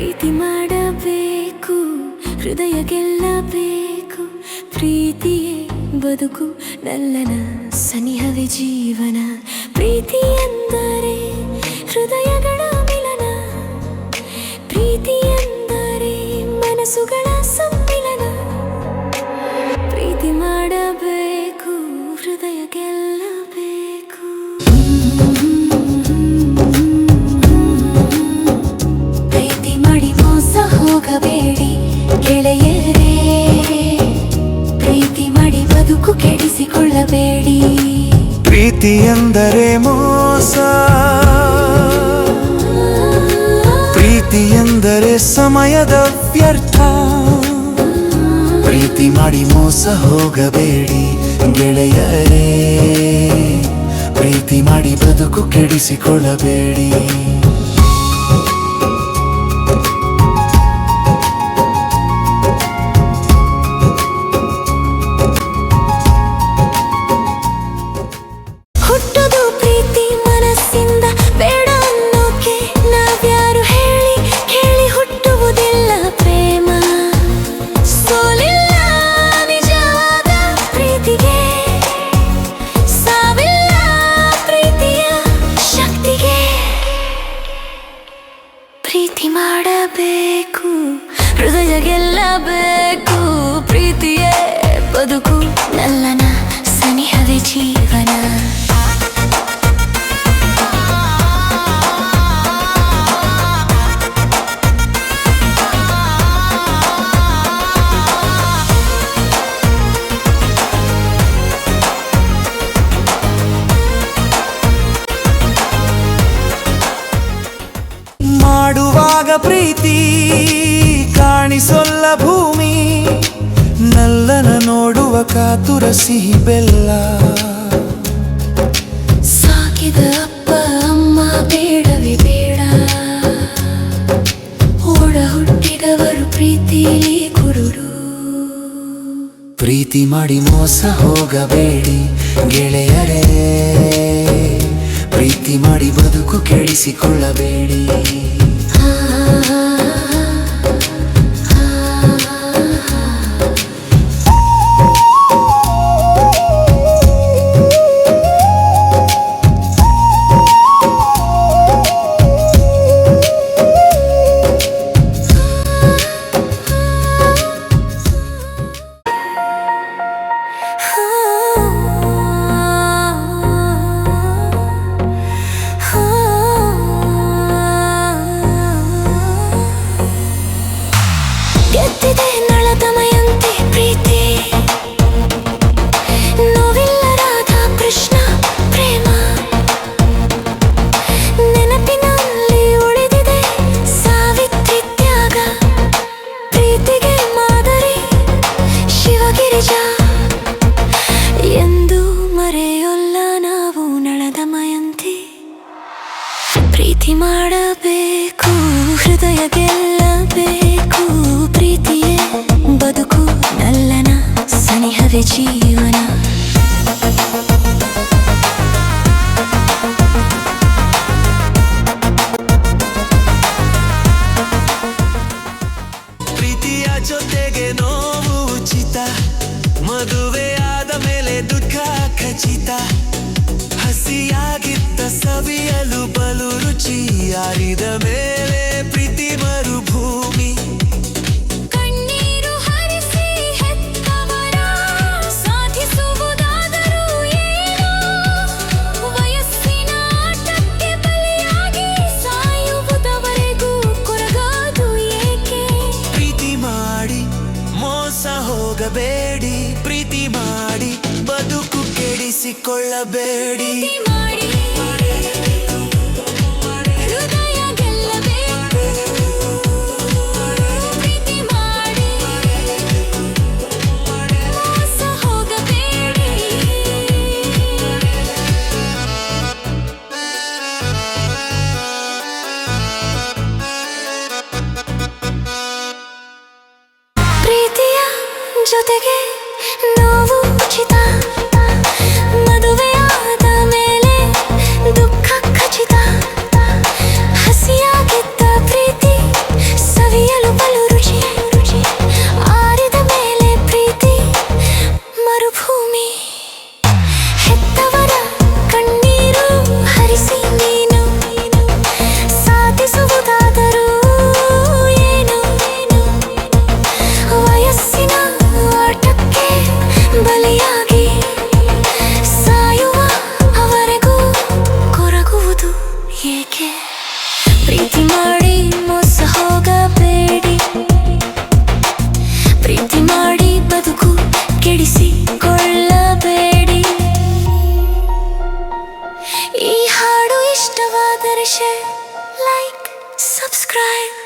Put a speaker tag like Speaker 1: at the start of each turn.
Speaker 1: ಪ್ರೀತಿ ಮಾಡಬೇಕು ಹೃದಯ ಗೆಲ್ಲಬೇಕು ಪ್ರೀತಿಯೇ ಬದುಕು ನಲ್ಲನ ಸನಿಹವೇ ಜೀವನ. ಪ್ರೀತಿ ಎಂದರೆ ಬದುಕು ಕೆಡಿಸಿಕೊಳ್ಳಬೇಡಿ.
Speaker 2: ಪ್ರೀತಿ ಎಂದರೆ ಮೋಸ. ಪ್ರೀತಿ ಎಂದರೆ ಸಮಯದ ವ್ಯರ್ಥ. ಪ್ರೀತಿ ಮಾಡಿ ಮೋಸ ಹೋಗಬೇಡಿ ಗೆಳೆಯರೇ. ಪ್ರೀತಿ ಮಾಡಿ ಬದುಕು ಕೆಡಿಸಿಕೊಳ್ಳಬೇಡಿ. ಮಾಡುವಾಗ ಪ್ರೀತಿ ಕಾಣಿಸೊಲ್ಲ ಭೂಮಿ ನಲ್ಲನ ನೋಡುವ ಕಾತುರ ಸಿಹಿ ಬೆಲ್ಲ.
Speaker 1: ಸಾಕಿದ ಅಪ್ಪ ಅಮ್ಮ ಬೇಡವೇ ಬೇಡ. ಓಡ ಹುಟ್ಟಿದವರು ಪ್ರೀತಿ ಕುರುಡು.
Speaker 2: ಪ್ರೀತಿ ಮಾಡಿ ಮೋಸ ಹೋಗಬೇಡಿ ಗೆಳೆಯರೇ. ಪ್ರೀತಿ ಮಾಡಿ ಬದುಕು ಕೆಡಿಸಿಕೊಳ್ಳಬೇಡಿ.
Speaker 1: 아. ಶಿವಗಿರಿಜಾ ಎಂದು ಮರೆಯೊಲ್ಲ ನಾವು ನಳದಮಯಂತಿ ಪ್ರೀತಿ ಮಾಡಬೇಕು ಹೃದಯ
Speaker 2: ಸವಿಯಲು ಬಲು ರುಚಿ ಆರಿದ ಮೇಲೆ ಪ್ರೀತಿ ಮರುಭೂಮಿ.
Speaker 1: ಕಣ್ಣೀರು ಹರಿಸಿ ಹೆತ್ತವರ ಸಾಧಿಸುವುದಾದರೂ ಏನೋ? ವಯಸ್ಸಿನ ಆಟಕ್ಕೆ ಬಲಿಯಾಗಿ ಸಾಯುವುದವರೆಗೂ ಕೊರಗಾದು ಏಕೆ?
Speaker 2: ಪ್ರೀತಿ ಮಾಡಿ ಮೋಸ ಹೋಗಬೇಡಿ. ಪ್ರೀತಿ ಮಾಡಿ ಬದುಕು ಕೆಡಿಸಿಕೊಳ್ಳಬೇಡಿ.
Speaker 1: ಮಾಡಿ. ಜೊತೆಗೆ ಪ್ರೀತಿ ಮಾಡಿ ಮೋಸ ಹೋಗಬೇಡಿ. ಪ್ರೀತಿ ಮಾಡಿ ಬದುಕು ಕೆಡಿಸಿಕೊಳ್ಳಬೇಡಿ. ಈ ಹಾಡು ಇಷ್ಟವಾದರೆ ಲೈಕ್ ಸಬ್ಸ್ಕ್ರೈಬ್